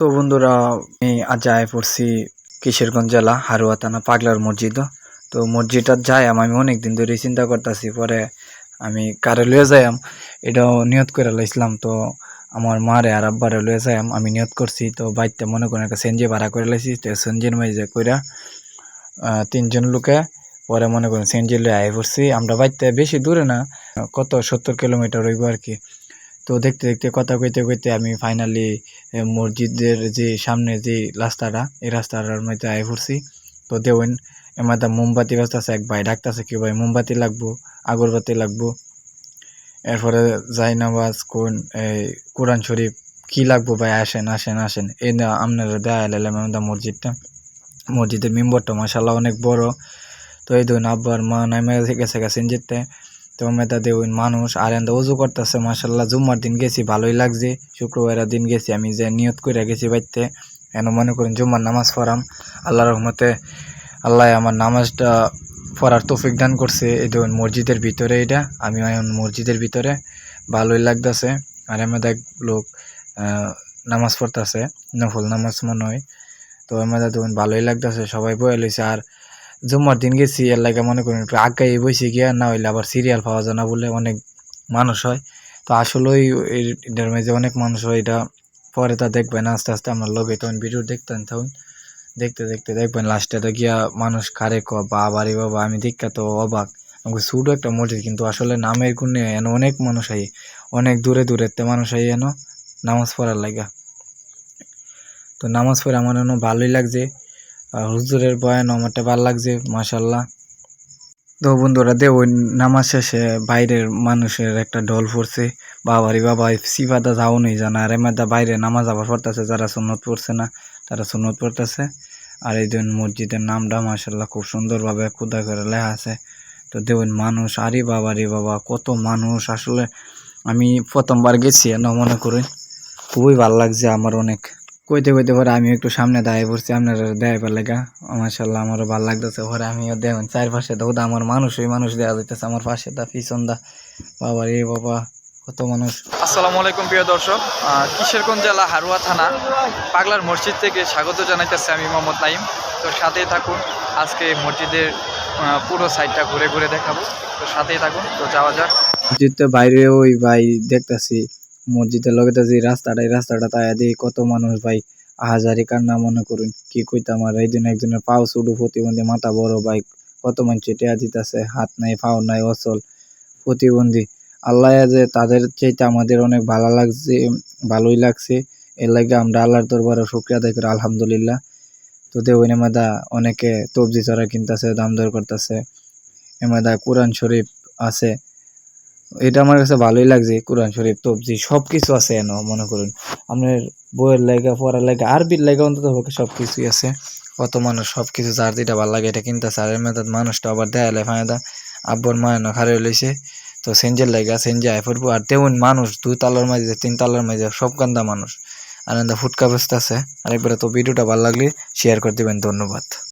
তো বন্ধুরা আমি আজ যাই পড়ছি কিশোরগঞ্জ জেলা হারুয়া থানা পাগলার মসজিদ। তো মসজিদটা যাই আমি অনেক দিন ধরে চিন্তা করতেছি পরে আমি কারে লয়ে যাইম এটাও নিয়ত করে লাইছিলাম। তো আমার মারে আর আব্বারে লয়ে যাইম আমি নিয়ত করছি। তো বাইতে মনে করেন একটা সেনজি ভাড়া করে লাইছি তো সেনজির মাঝে কইরা আহ, তিনজন লোকে পরে মনে করেন সেনজি লয়ে আই পড়ছি। আমরা বাইতে বেশি দূরে না কত সত্তর কিলোমিটার হইব আর কি। তো দেখতে দেখতে, কথা কইতে কইতে আমি ফাইনালি মসজিদের যে সামনে যে রাস্তাটা, এই রাস্তাটার মধ্যে আয় পড়ছি। তো দেবেন এমাদা মোমবাতি বাজতেছে, এক ভাই ডাকতেছে কি, ভাই, মোমবাতি লাগবো, আগরবাতি লাগবো? এরপরে জাইনাবাজ কোন এই কোরআন শরীফ, কি লাগবো ভাই, আসেন আসেন আসেন। এই না, আপনারা দেয়া এলাম আমাদের মসজিদটা। মসজিদের মেম্বরটা মাসাল্লাহ অনেক বড়। তো এই ধরুন আব্বার মা নামে গেছে গেছেন যেতে তো মেয়েটা দেখুন মানুষ। আর এন্দা উজু করতেছে মাসাল্লাহ জুম্মার দিন গেছি, ভালোই লাগছে। শুক্রবারের দিন গেছি, আমি যে নিয়ত করে গেছি বাইতে, এন মনে করেন জুম্মার নামাজ পড়াম। আল্লাহ রহমতে, আল্লাহ আমার নামাজটা পড়ার তৌফিক দান করছে, এই ধরুন মসজিদের ভিতরে এটা আমি এখন মসজিদের ভিতরে, ভালোই লাগতেছে। আর এমন এক লোক নামাজ পড়তেছে, নফল নামাজ মনে হয়। তো আমাদের দেখুন ভালোই লাগতেছে, সবাই বয়ে লইছে। আর জুম্মার দিন গেছি, এর লাগে মনে করেন একটু আগাই বসে গিয়া, না হইলে আবার সিরিয়াল পাওয়া যায় না বলে অনেক মানুষ হয়। তো আসলেই এটার মাঝে অনেক মানুষ হয়, এটা পরে তা দেখবেন, আস্তে আস্তে আমরা লগে তখন ভিডিও দেখতেন তখন। দেখতে দেখতে দেখবেন লাস্টে তো গিয়া মানুষ কারে ক বাবা রে বাবা, আমি দেখা তো অবাক। আমাকে ছোটো একটা মসজিদ, কিন্তু আসলে নামের গুণে এন অনেক মানুষ আই অনেক দূরে দূরে তে মানুষ আই এন নামাজ পড়ার লাগা। তো নামাজ পড়ে আমার এন ভালোই লাগছে। আর হুজুরের বয়ান আমারটা ভালো লাগছে মাশাল্লাহ তো বন্ধুরা, দে ওই নামাজ শেষে বাইরের মানুষের একটা ঢল পড়ছে। বাবারি বাবা সিফাদা যাও নেই জানা, আর এমাদা বাইরে নামাজ আবার পড়তেছে, যারা সুন্নত পড়ছে না, তারা সুন্নত পড়তেছে। আর এই দিন মসজিদের নামটা মাশাল্লাহ খুব সুন্দরভাবে খুদা করে লেখা আছে। তো দেখুন মানুষ, আরে বাবা রে বাবা, কত মানুষ। আসলে আমি প্রথমবার গেছি না মনে করি খুবই ভালো লাগছে আমার অনেক। কইতে কইতে পরে আমি একটু সামনে দাঁড়িয়ে পড়ছি আপনারা দেখাইবার লেগা। মাশাল্লাহ আমারও ভালো লাগতেছে পরে আমিও দেখুন চারপাশে তো ওটা আমার মানুষ ওই মানুষ দেওয়া যাইতেছে আমার পাশে দা পিছন দা। বাবা রে বাবা কত মানুষ। আসসালামু আলাইকুম প্রিয় দর্শক। কিশোরগঞ্জ জেলা হারুয়া থানা পাগলার মসজিদ থেকে স্বাগত জানাইতেছে আমি মোহাম্মদ নাইম তো সাথেই থাকুন আজকে মসজিদের পুরো সাইডটা ঘুরে ঘুরে দেখাবো। তো সাথেই থাকুন তো যাওয়া যাক। মসজিদ তো বাইরে ওই ভাই দেখতাছি মসজিদের লগে যে রাস্তাটা, এই রাস্তাটা তাই দিয়ে কত মানুষ ভাই। আহাজারি কান্না মনে করুন, কি কইতাম আর এই জন্য একজনের পাও শুধু প্রতিবন্ধী মাথা বড় ভাই। কত মানুষ টেয়া দিতেছে হাত নাই, পাও নাই, অচল। প্রতিবন্ধী, আল্লাহ যে তাদের চাইতে আমাদের অনেক ভালো লাগছে, ভালোই লাগছে। এর লাগে আমরা আল্লাহর দরবারে শুক্রিয়া আদায় করি, আলহামদুলিল্লাহ। তো দেওয়ানে মাদা অনেকে তবজি চড়া কিনতেছে, দাম দর করতেছে। এমাদা কোরআন শরীফ আছে। এটা আমার কাছে ভালোই লাগছে, কোরআন শরীফ তবজি সব কিছু আছে এন, মনে করুন। আপনার বইয়ের লেগা, পড়ার লেগা, আরবির লেগা অন্তত সব কিছুই আছে। কত মানুষ সব কিছু যার যেটা ভালো লাগে এটা কিনতেছে, আর এর মানুষটা আবার দেয়ালে ফায়দা আব্বর মায়ের খারে লইছে, তো সেঞ্জের লেগা, সেঞ্জে আয় পড়ব আর তেমন মানুষ, দুই তালার মাঝে তিন তালার মাঝে সব কান্দা মানুষ। আর এন্দা ফুটকা বসতে আছে আর একবারে তো ভিডিওটা ভালো লাগলে শেয়ার করে দিবেন, ধন্যবাদ।